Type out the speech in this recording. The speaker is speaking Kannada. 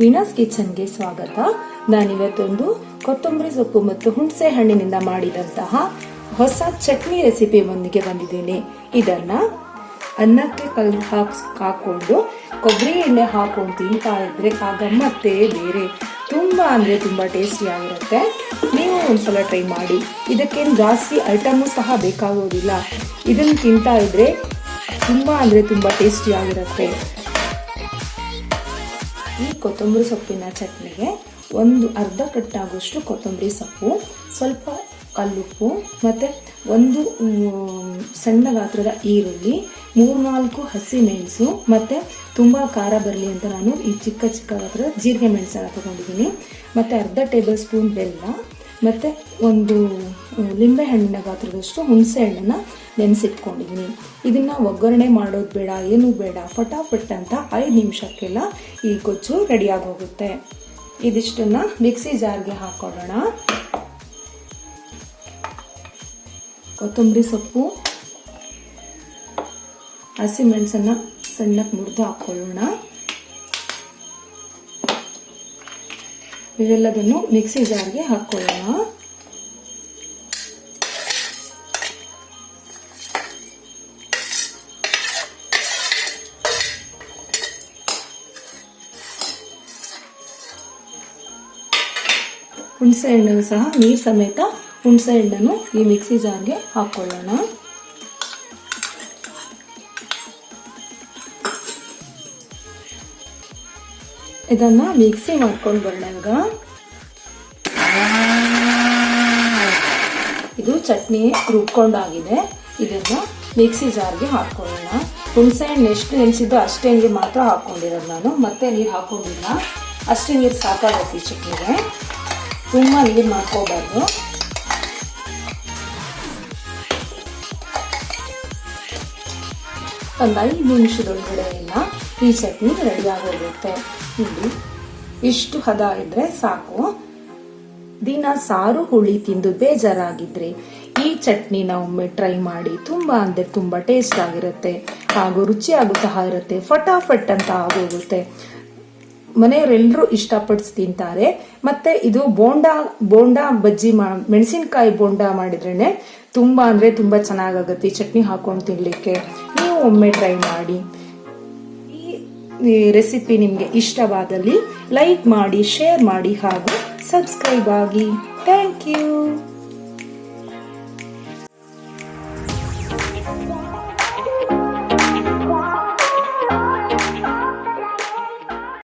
ವೀಣಾಸ್ ಕಿಚನ್ಗೆ ಸ್ವಾಗತ. ನಾನಿವತ್ತೊಂದು ಕೊತ್ತಂಬರಿ ಸೊಪ್ಪು ಮತ್ತು ಹುಣಸೆ ಹಣ್ಣಿನಿಂದ ಮಾಡಿದಂತಹ ಹೊಸ ಚಟ್ನಿ ರೆಸಿಪಿ ಒಂದಿಗೆ ಬಂದಿದ್ದೇನೆ. ಇದನ್ನ ಅನ್ನಕ್ಕೆ ಕಲ್ ಹಾಕ್ಸ್ ಕೊಬ್ಬರಿ ಎಣ್ಣೆ ಹಾಕೊಂಡು ತಿಂತಾ ಇದ್ರೆ ಆ ಗಮ್ಮತ್ತೇ ಬೇರೆ ತುಂಬ ಅಂದ್ರೆ ತುಂಬ ಟೇಸ್ಟಿ ಆಗಿರುತ್ತೆ. ನೀವು ಒಂದ್ಸಲ ಟ್ರೈ ಮಾಡಿ. ಇದಕ್ಕೇನು ಜಾಸ್ತಿ ಐಟಮು ಸಹ ಬೇಕಾಗೋದಿಲ್ಲ. ಇದನ್ನು ತಿಂತಾ ಇದ್ರೆ ತುಂಬ ಅಂದರೆ ತುಂಬ ಟೇಸ್ಟಿ ಆಗಿರುತ್ತೆ. ಈ ಕೊತ್ತಂಬರಿ ಸೊಪ್ಪಿನ ಚಟ್ನಿಗೆ ಒಂದು ಅರ್ಧ ಕಟ್ಟಾಗುವಷ್ಟು ಕೊತ್ತಂಬರಿ ಸೊಪ್ಪು, ಸ್ವಲ್ಪ ಕಲ್ಲುಪ್ಪು ಮತ್ತು ಒಂದು ಸಣ್ಣ ಗಾತ್ರದ ಈರುಳ್ಳಿ, ಮೂರ್ನಾಲ್ಕು ಹಸಿ ಮೆಣಸು ಮತ್ತು ತುಂಬ ಖಾರ ಬರಲಿ ಅಂತ ನಾನು ಈ ಚಿಕ್ಕ ಚಿಕ್ಕ ಗಾತ್ರದ ಜೀರಿಗೆ ಮೆಣಸನ್ನು ತಗೊಂಡಿದ್ದೀನಿ. ಮತ್ತು ಅರ್ಧ ಟೇಬಲ್ ಸ್ಪೂನ್ ಬೆಲ್ಲ ಮತ್ತು ಒಂದು ಲಿಂಬೆ ಹಣ್ಣಿನ ಗಾತ್ರದಷ್ಟು ಹುಣಸೆ ಹಣ್ಣನ್ನು ನೆನೆಸಿಟ್ಕೊಂಡಿದ್ದೀನಿ ಇದನ್ನು ಒಗ್ಗರಣೆ ಮಾಡೋದು ಬೇಡ, ಏನೂ ಬೇಡ, ಫಟಾಫಟ್ ಅಂತ ಐದು ನಿಮಿಷಕ್ಕೆಲ್ಲ ಈ ಗೊಜ್ಜು ರೆಡಿಯಾಗಿ ಹೋಗುತ್ತೆ ಇದಿಷ್ಟನ್ನ ಮಿಕ್ಸಿ ಜಾರ್ಗೆ ಹಾಕೊಳ್ಳೋಣ ಕೊತ್ತಂಬರಿ ಸೊಪ್ಪು ಹಸಿಮೆಣಸನ್ನು ಸಣ್ಣಕ್ಕೆ ಮುರಿದು ಹಾಕೊಳ್ಳೋಣ. ಇವೆಲ್ಲದನ್ನು ಮಿಕ್ಸಿ ಜಾರ್ಗೆ ಹಾಕ್ಕೊಳ್ಳೋಣ ಹುಣಸೆ ಹಣ್ಣು ಸಹ ನೀರು ಸಮೇತ ಹುಣಸೆ ಹಣ್ಣನ್ನು ಈ ಮಿಕ್ಸಿ ಜಾರ್ಗೆ ಹಾಕೊಳ್ಳೋಣ. ಇದನ್ನ ಮಿಕ್ಸಿ ಮಾಡ್ಕೊಂಡು ಈಗ ಇದು ಚಟ್ನಿ ರುಬ್ಕೊಂಡಾಗಿದೆ. ಇದನ್ನ ಮಿಕ್ಸಿ ಜಾರ್ಗೆ ಹಾಕೊಳ್ಳೋಣ. ಹುಣಸೆ ಹಣ್ಣು ಎಷ್ಟು ನೆನೆಸಿದ್ದು ಅಷ್ಟೇ ನೀರು ಮಾತ್ರ ಹಾಕೊಂಡಿರೋದು ನಾನು. ಮತ್ತೆ ನೀರು ಹಾಕೊಂಡಿಲ್ಲ. ಅಷ್ಟೇ ನೀರು ಸಾಕಾಗುತ್ತೆ ಈ ಚಟ್ನಿಗೆ. ತುಂಬ ನೀರು ಮಾಡ್ಕೋಬಾರ್ದು. ಒಂದು ಐದು ನಿಮಿಷದೊಳಗಡೆ ಎಲ್ಲ ಈ ಚಟ್ನಿ ರೆಡಿ ಆಗೋಗುತ್ತೆ. ಇಲ್ಲಿ ಇಷ್ಟು ಹದ ಇದ್ರೆ ಸಾಕು. ದಿನ ಸಾರು, ಹುಳಿ ತಿಂದು ಬೇಜಾರಾಗಿದ್ರೆ ಈ ಚಟ್ನಿನ ಒಮ್ಮೆ ಟ್ರೈ ಮಾಡಿ ತುಂಬಾ ಅಂದ್ರೆ ತುಂಬಾ ಟೇಸ್ಟ್ ಆಗಿರುತ್ತೆ. ಹಾಗೂ ರುಚಿಯಾಗೂ ಸಹ ಇರುತ್ತೆ. ಫಟಾಫಟ್ ಅಂತ ಆಗೋಗುತ್ತೆ. ಮನೆಯವರೆಲ್ಲರೂ ಇಷ್ಟಪಟ್ಟು ತಿಂತಾರೆ. ಮತ್ತೆ ಇದು ಬೋಂಡಾ ಬೋಂಡಾ ಬಜ್ಜಿ ಮಾ, ಮೆಣಸಿನಕಾಯಿ ಬೋಂಡಾ ಮಾಡಿದ್ರೇನೆ ತುಂಬಾ ಅಂದ್ರೆ ತುಂಬಾ ಚೆನ್ನಾಗಾಗುತ್ತೆ ಈ ಚಟ್ನಿ ಹಾಕೊಂಡು ತಿನ್ಲಿಕ್ಕೆ. ನೀವು ಒಮ್ಮೆ ಟ್ರೈ ಮಾಡಿ. ಈ ರೆಸಿಪಿ ನಿಮಗೆ ಇಷ್ಟವಾದಲ್ಲಿ ಲೈಕ್ ಮಾಡಿ ಶೇರ್ ಮಾಡಿ ಹಾಗೂ ಸಬ್ಸ್ಕ್ರೈಬ್ ಆಗಿ. Thank you